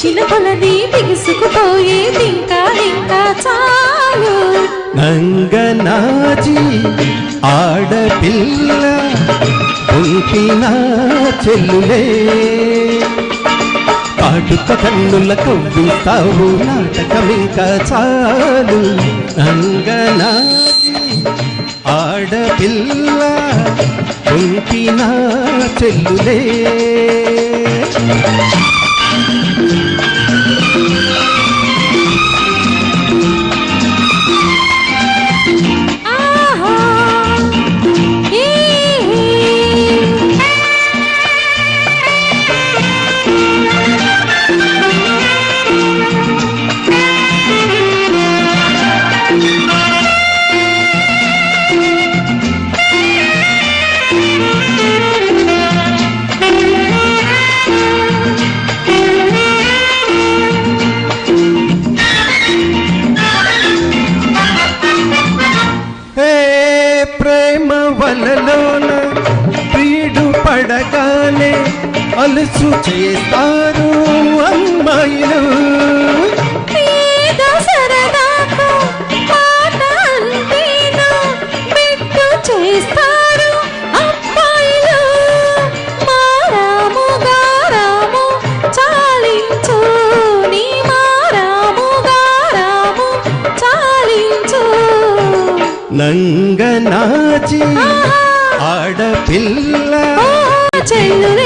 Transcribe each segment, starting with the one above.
చిలుకలని బిగుసుకుపోయేది ఇంకా ఇంకా చాలు. నంగనాజీ ఆడపిల్ల పుల్పిన చెల్లులే. పాటుక కన్నుల కవ్వుతావు నాటకం ఇంకా చాలు. నంగనాజీ ఆడపిల్ల పుల్పిన చెల్లులే. పీడు పడగానే అలుసు చేస్తారు అమ్మాయిలు. చేస్తారు అబ్బాయిలు మారాము గారాము చాలించు నీ మారాము గారాము చాలించు. నంగనాచి ఆడపిల్ల. செய்யுள்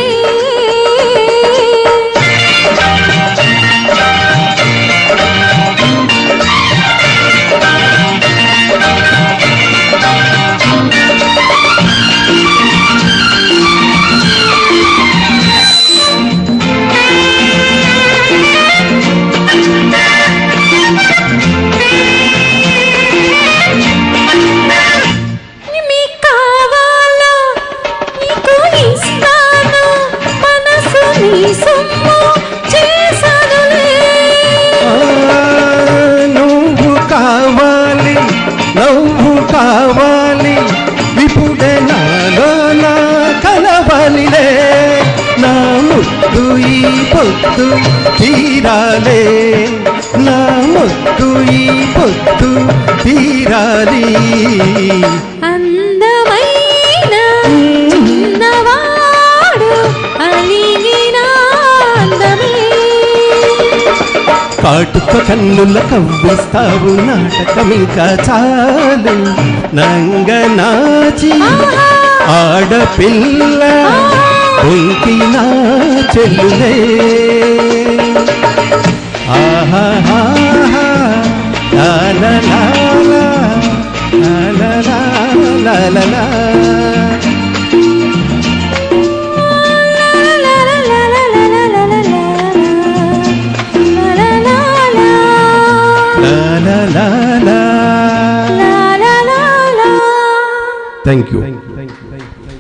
కావాలి ఇప్పుడే నాలో నా కలవాలిలే. నా ముద్దు ఈ పొత్తు తీరాలే. నా ముద్దు ఈ పొత్తు తీరాలి. అందమైన కాటుక కన్నుల కవ్విస్తావు నాటకమింకా చాలు. నంగనాచి ఆడపిల్ల ఉంకిన చెల్లులే. ఆహాహా లా లా లా లా, లా లా లా లా. thank you.